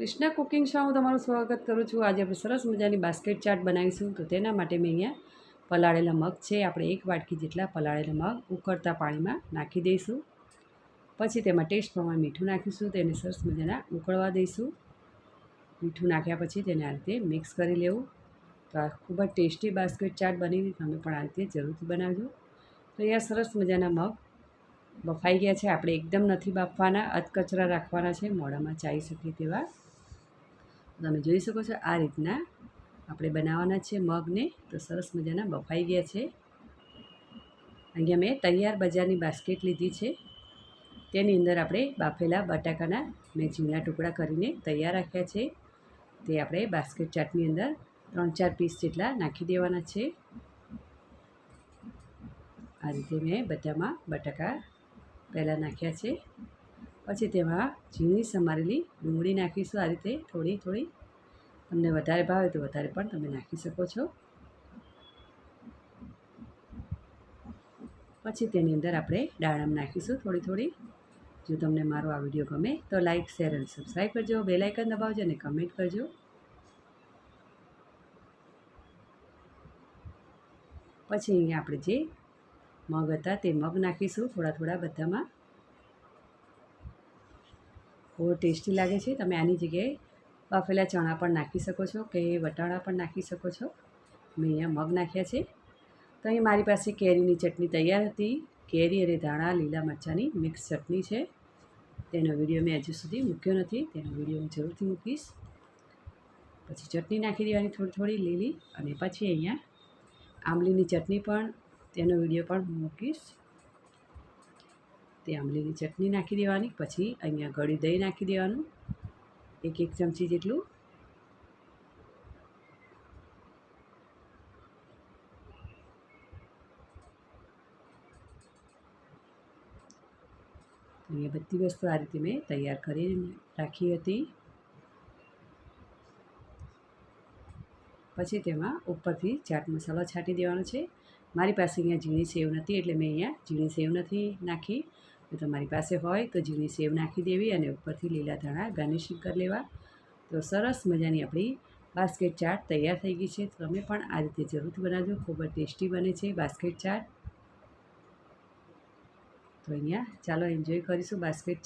Krishna cooking શોમાં તમારું સ્વાગત કરું છું. આજે આપણે સરસ મજાની બાસ્કેટ ચાટ બનાવીશું. તો તેના માટે મેં અહીંયા પલાળેલા મગ છે. આપણે એક વાટકી જેટલા પલાળેલા મગ ઉકળતા પાણીમાં નાખી દઈશું. પછી તેમાં ટેસ્ટ પ્રમાણે મીઠું નાખીશું. તેને સરસ મજાના ઉકળવા દઈશું. મીઠું નાખ્યા પછી તેને આ રીતે મિક્સ કરી લેવું. તો આ ખૂબ જ ટેસ્ટી બાસ્કેટ ચાટ બની તમે પણ આ રીતે જરૂરથી બનાવજો. તો અહીંયા સરસ મજાના મગ બફાઈ ગયા છે. આપણે એકદમ નથી બાફવાના. અધકચરા રાખવાના છે. મોઢામાં ચાઈ શકે તેવા. તમે જોઈ શકો છો આ રીતના આપણે બનાવવાના છે મગને. તો સરસ મજાના બફાઈ ગયા છે. અહીંયા મેં તૈયાર બજારની બાસ્કેટ લીધી છે. તેની અંદર આપણે બાફેલા બટાકાના મેં ઝીણા ટુકડા કરીને તૈયાર રાખ્યા છે. તે આપણે બાસ્કેટ ચાટની અંદર ત્રણ ચાર પીસ જેટલા નાખી દેવાના છે. આ રીતે મેં બધામાં બટાકા પહેલાં નાખ્યા છે. પછી તેમાં ઝીણી સમારેલી ડુંગળી નાખીશું. આ રીતે થોડી થોડી. તમને વધારે ભાવે તો વધારે પણ તમે નાખી શકો છો. પછી તેની અંદર આપણે દાડમ નાખીશું થોડી થોડી. જો તમને મારો આ વીડિયો ગમે તો લાઇક શેર અને સબસ્ક્રાઈબ કરજો. બેલાઇકન દબાવજો અને કમેન્ટ કરજો. પછી અહીંયા આપણે જે મગ હતા તે મગ નાખીશું થોડા થોડા બધામાં. બહુ ટેસ્ટી લાગે છે. તમે આની જગ્યાએ બાફેલા ચણા પણ નાખી શકો છો કે વટાણા પણ નાખી શકો છો. મેં અહીંયા મગ નાખ્યા છે. તો અહીં મારી પાસે કેરીની ચટણી તૈયાર હતી. કેરી અને ધાણા, લીલા મરચાંની મિક્સ ચટણી છે. તેનો વીડિયો મેં હજુ સુધી મૂક્યો નથી. તેનો વીડિયો હું જરૂરથી મૂકીશ. પછી ચટણી નાખી દેવાની થોડી થોડી લીલી અને પછી અહીંયા આંબલીની ચટણી પણ, તેનો વીડિયો પણ મૂકીશ. તે આંબલીની ચટણી નાખી દેવાની, પછી અહીંયા ગળી દહીં નાખી દેવાનું. એક એક ચમચી જેટલું. અહીંયા બધી વસ્તુ આ રીતે મેં તૈયાર કરી રાખી હતી. પછી તેમાં ઉપરથી ચાટ મસાલો છાંટી દેવાનો છે. મારી પાસે અહીંયા ઝીણી સેવ નથી, એટલે મેં અહીંયા ઝીણી સેવ નથી નાખી. જો તમારી પાસે હોય તો ઝીણી સેવ નાખી દેવી અને ઉપરથી લીલા ધાણા ગાર્નિશિંગ કરી લેવા. તો સરસ મજાની આપણી બાસ્કેટ ચાટ તૈયાર થઈ ગઈ છે. તમે પણ આ રીતે જરૂરથી બનાવજો. ખૂબ જ ટેસ્ટી બને છે બાસ્કેટ ચાટ. તો અહીંયા ચાલો એન્જોય કરીશું બાસ્કેટ